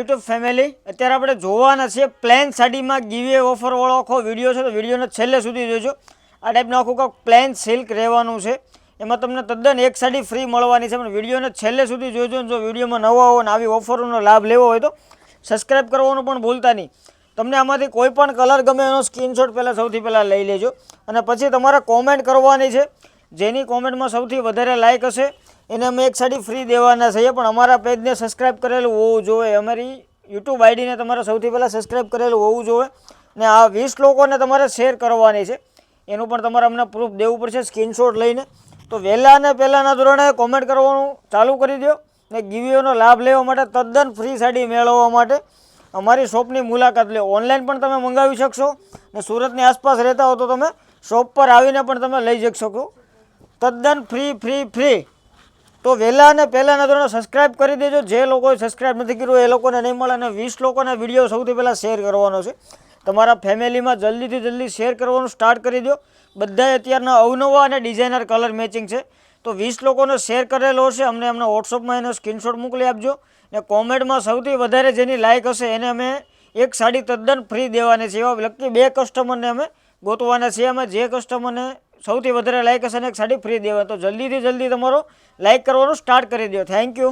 YouTube family અત્યારે આપણે જોવાના છે પ્લેન સાડીમાં ગીવે ઓફરવાળો આખો વીડિયો છે, તો વિડીયોને છેલ્લે સુધી જોજો. આ ટાઈપનું આખું કાંક પ્લેન સિલ્ક રહેવાનું છે. એમાં તમને તદ્દન એક સાડી ફ્રી મળવાની છે, પણ વિડીયોને છેલ્લે સુધી જોજો જો વિડીયોમાં નવા હો અને આવી ઓફરોનો લાભ લેવો હોય તો સબસ્ક્રાઈબ કરવાનું પણ ભૂલતા નહીં. તમને આમાંથી કોઈ પણ કલર ગમે એનો સ્ક્રીનશોટ પહેલાં સૌથી પહેલાં લઈ લેજો. અને પછી તમારે કોમેન્ટ કરવાની છે. જેની કોમેન્ટમાં સૌથી વધારે લાઇક હશે એને અમે એક સાડી ફ્રી દેવાના છીએ પણ અમારા પેજને સબસ્ક્રાઈબ કરેલું હોવું જોઈએ. અમારી યુટ્યુબ આઈડીને તમારે સૌથી પહેલાં સબસ્ક્રાઈબ કરેલું હોવું જોઈએ ને આ વીસ લોકોને તમારે શેર કરવાની છે. એનું પણ તમારે અમને પ્રૂફ દેવું પડશે સ્ક્રીનશોટ લઈને. તો વહેલા અને પહેલાંના ધોરણે કોમેન્ટ કરવાનું ચાલુ કરી દો ને ગીવીઓનો લાભ લેવા માટે તદ્દન ફ્રી સાડી મેળવવા માટે અમારી શોપની મુલાકાત લો. ઓનલાઈન પણ તમે મંગાવી શકશો ને સુરતની આસપાસ રહેતા હો તો તમે શોપ પર આવીને પણ તમે લઈ જઈ શકો. તદ્દન ફ્રી ફ્રી ફ્રી તો વહેલા અને પહેલાંના ધોરણે સબસ્ક્રાઇબ કરી દેજો. જે લોકોએ સબસ્ક્રાઇબ નથી કર્યું એ લોકોને નહીં મળે અને વીસ લોકોને વીડિયો સૌથી પહેલાં શેર કરવાનો છે. તમારા ફેમિલીમાં જલ્દીથી જલ્દી શેર કરવાનું સ્ટાર્ટ કરી દો. બધા અત્યારના અવનવા અને ડિઝાઇનર કલર મેચિંગ છે. તો વીસ લોકોને શેર કરેલો હશે. અમને અમને વોટ્સઅપમાં એનો સ્ક્રીનશોટ મોકલી આપજો. ને કોમેન્ટમાં સૌથી વધારે જેની લાઇક હશે એને અમે એક સાડી તદ્દન ફ્રી દેવાની છે. એવા લગતી બે કસ્ટમરને અમે ગોતવાના છીએ. અમે જે કસ્ટમરને સૌથી વધારે લાઇક હશે ને એક સાડી ફ્રી દેવા. તો જલ્દીથી જલ્દી તમારો લાઇક કરવાનું સ્ટાર્ટ કરી દો થેન્ક યુ